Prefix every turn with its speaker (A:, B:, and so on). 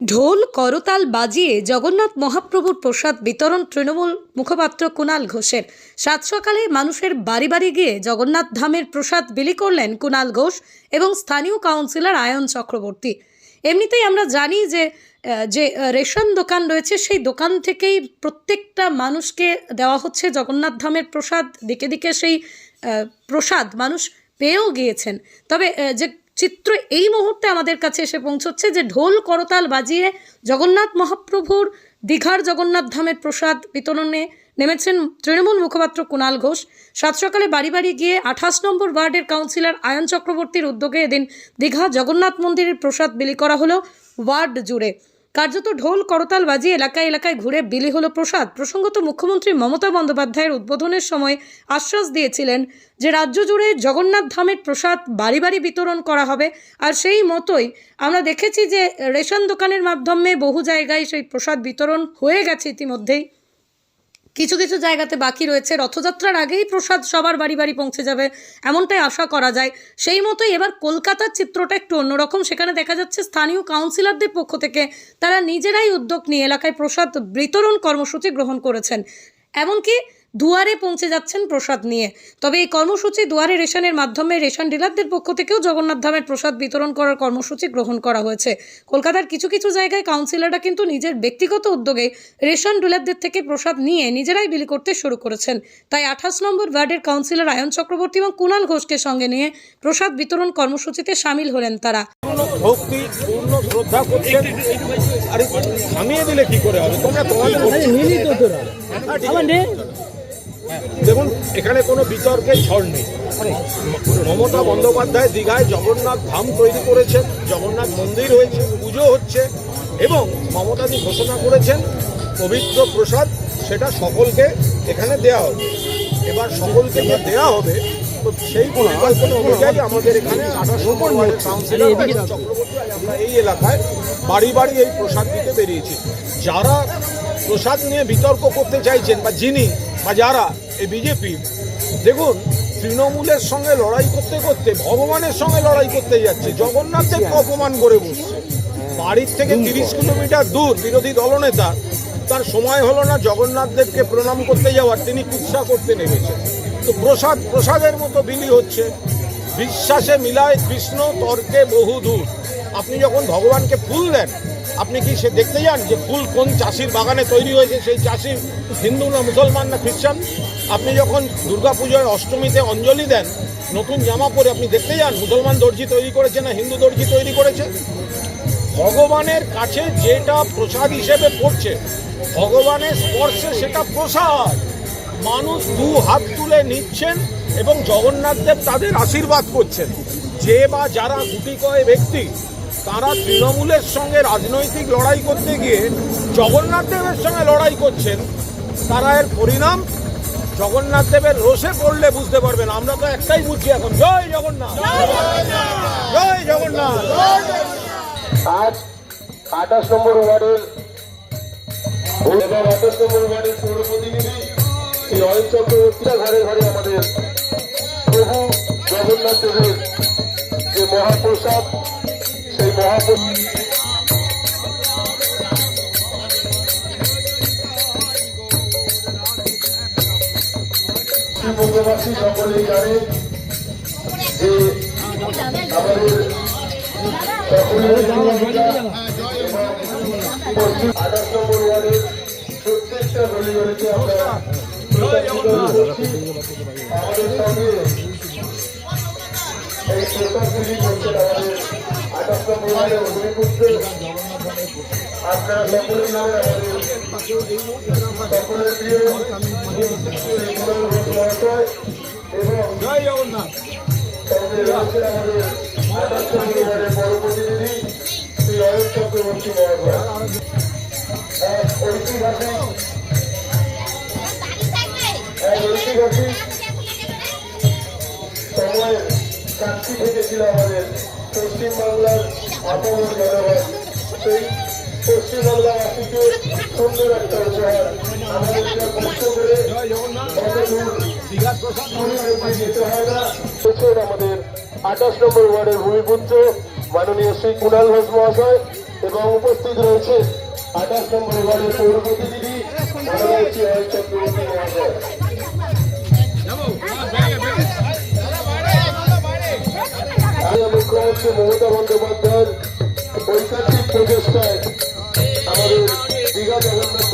A: ঢোল, করতাল বাজিয়ে জগন্নাথ মহাপ্রভুর প্রসাদ বিতরণ তৃণমূল মুখপাত্র কুণাল ঘোষের। সাত সকালে মানুষের বাড়ি বাড়ি গিয়ে জগন্নাথ ধামের প্রসাদ বিলি করলেন কুণাল ঘোষ এবং স্থানীয় কাউন্সিলর আয়ন চক্রবর্তী। এমনিতেই আমরা জানি যে যে রেশন দোকান রয়েছে, সেই দোকান থেকেই প্রত্যেকটা মানুষকে দেওয়া হচ্ছে জগন্নাথ ধামের প্রসাদ। দিকে দিকে সেই প্রসাদ মানুষ পেয়েও গিয়েছেন। তবে যে চিত্র এই মুহূর্তে আমাদের কাছে এসে পৌঁছচ্ছে যে ঢোল করতাল বাজিয়ে জগন্নাথ মহাপ্রভুর দীঘার জগন্নাথ ধামের প্রসাদ বিতরণে নেমেছেন তৃণমূল মুখপাত্র কুণাল ঘোষ। সাত সকালে বাড়ি বাড়ি গিয়ে আঠাশ নম্বর ওয়ার্ডের কাউন্সিলর আয়ন চক্রবর্তীর উদ্যোগে এদিন দীঘা জগন্নাথ মন্দিরের প্রসাদ বিলি করা হলো ওয়ার্ড জুড়ে। কার্যত ঢোল, করতাল বাজিয়ে এলাকায় এলাকায় ঘুরে বিলি হলো প্রসাদ। প্রসঙ্গত মুখ্যমন্ত্রী মমতা বন্দ্যোপাধ্যায়ের উদ্বোধনের সময় আশ্বাস দিয়েছিলেন যে রাজ্য জুড়ে জগন্নাথ ধামের প্রসাদ বাড়ি বাড়ি বিতরণ করা হবে। আর সেই মতোই আমরা দেখেছি যে রেশন দোকানের মাধ্যমে বহু জায়গায় সেই প্রসাদ বিতরণ হয়ে গেছে ইতিমধ্যেই। কিছু কিছু জায়গাতে বাকি রয়েছে। রথযাত্রার আগেই প্রসাদ সবার বাড়ি বাড়ি পৌঁছে যাবে, এমনটাই আশা করা যায়। সেই মতোই এবার কলকাতার চিত্রটা একটু অন্যরকম। সেখানে দেখা যাচ্ছে স্থানীয় কাউন্সিলরদের পক্ষ থেকে তারা নিজেরাই উদ্যোগ নিয়ে এলাকায় প্রসাদ বিতরণ কর্মসূচি গ্রহণ করেছেন। এমনকি দুয়ারে পৌঁছে যাচ্ছেন প্রসাদ নিয়ে। তবে এই কর্মসূচি দুয়ারে রেশনের মাধ্যমে রেশন ডিলারদের পক্ষ থেকেও জগন্নাথ ধামের প্রসাদ বিতরণ করার কর্মসূচি গ্রহণ করা হয়েছে। কলকাতার কিছু কিছু জায়গায় কাউন্সিলররা কিন্তু নিজের ব্যক্তিগত উদ্যোগে রেশন ডিলারদের থেকে প্রসাদ নিয়ে নিজেরাই বিলি করতে শুরু করেছেন। তাই আঠাশ নম্বর ওয়ার্ডের কাউন্সিলর আয়ন চক্রবর্তী এবং কুণাল ঘোষকে সঙ্গে নিয়ে প্রসাদ বিতরণ কর্মসূচিতে সামিল হলেন তারা।
B: পূর্ণ ভক্তি পূর্ণ শ্রদ্ধা করছেন। আরে থামিয়ে দিলে কি করে হবে? তোমরা তোমাদের হ্যাঁ, ঠিক আছে। দেখুন এখানে কোনো বিতর্কের ঝড় নেই। মমতা বন্দ্যোপাধ্যায় দীঘায় জগন্নাথ ধাম তৈরি করেছেন জগন্নাথ মন্দির হয়েছে পুজো হচ্ছে এবং মমতাদি ঘোষণা করেছেন পবিত্র প্রসাদ সেটা সকলকে এখানে দেয়া হবে। এবার সকলকে যে দেয়া হবে তো সেই পরিকল্পনা অনুযায়ী আমাদের এখানে আঠাশ নম্বর ওয়ার্ডের কাউন্সিলর চক্রবর্তী আমরা এই এলাকায় বাড়ি বাড়ি এই প্রসাদ দিতে বেরিয়েছি। যারা প্রসাদ নিয়ে বিতর্ক করতে চাইছেন বা যিনি বা যারা এই বিজেপি দেখুন তৃণমূলের সঙ্গে লড়াই করতে করতে ভগবানের সঙ্গে লড়াই করতে যাচ্ছে জগন্নাথ অপমান করে বসছে। বাড়ির থেকে তিরিশ কিলোমিটার দূর বিরোধী দলনেতা তার সময় হলো না জগন্নাথ দেবকে প্রণাম করতে যাওয়ার তিনি কুৎসা করতে নেমেছেন। তো প্রসাদ প্রসাদের মতো বিলি হচ্ছে। বিশ্বাসে মিলায় কৃষ্ণ তর্কে বহু দূর। আপনি যখন ভগবানকে ফুল দেন আপনি কি সে দেখতে যান যে ফুল কোন চাষির বাগানে তৈরি হয়েছে? সেই চাষি হিন্দু না মুসলমান না খ্রিস্টান? আপনি যখন দুর্গাপুজোয় অষ্টমীতে অঞ্জলি দেন, নতুন জামা পরে আপনি দেখতে যান, মুসলমান দর্জি তৈরি করেছে না হিন্দু দর্জি তৈরি করেছে? ভগবানের কাছে যেটা প্রসাদ হিসেবে পড়ছে, ভগবানের স্পর্শে সেটা প্রসাদ। মানুষ দু হাত তুলে নিচ্ছেন এবং জগন্নাথদেব তাদের আশীর্বাদ করছেন। যে বা যারা গুটি কয় ব্যক্তি তারা তৃণমূলের সঙ্গে রাজনৈতিক লড়াই করতে গিয়ে জগন্নাথ দেবের সঙ্গে লড়াই করছেন তারা এর পরিণাম? জগন্নাথ দেবের রোষে পড়লে বুঝতে পারবেন আমরা তো একটাই বুঝছি এখন জয় জগন্নাথ! জয় জগন্নাথ!
C: আজ আঠাশ নম্বর ওয়ার্ডের আঠাশ নম্বর ওয়ার্ডের পৌর প্রতিনিধি শ্রী অয়ন চক্রবর্তীরা ঘরে ঘরে আমাদের প্রভু জগন্নাথ দেবের যে মহাপ্রসাদ সেই মহাপ্রসাদ পশ্চিমবঙ্গবাসী সকলেই জানে যে আমাদের আমাদের সঙ্গে
B: জগন্নাথ
C: সঙ্গে রয়েছেন আমাদের আঠাশ নম্বর ওয়ার্ডের বড় প্রতিনিধি শ্রী অয়ন চক্রবর্তী মহাশয় এক ঐতিহাসিক এক ঐতিহাসিক সময়ের সাক্ষী থেকেছিল আমাদের পশ্চিমবাংলার আপামর জনগণ, সেই পশ্চিমবাংলাবাসীকে সুন্দর একটা উপহার আমাদেরকে কষ্ট করে যেতে হয় না আমাদের আঠাশ নম্বর ওয়ার্ডের ভূমিপুত্র মাননীয় শ্রী কুণাল ঘোষ মহাশয় এবং উপস্থিত রয়েছে আঠাশ নম্বর ওয়ার্ডের পৌর প্রতিনিধি মাননীয় শ্রী হরি চক্রবর্তী মহাশয়। মুখ্যমন্ত্রী মমতা বন্দ্যোপাধ্যায়ের ঐকান্তিক প্রচেষ্টায় আমাদের দীঘা জগন্নাথ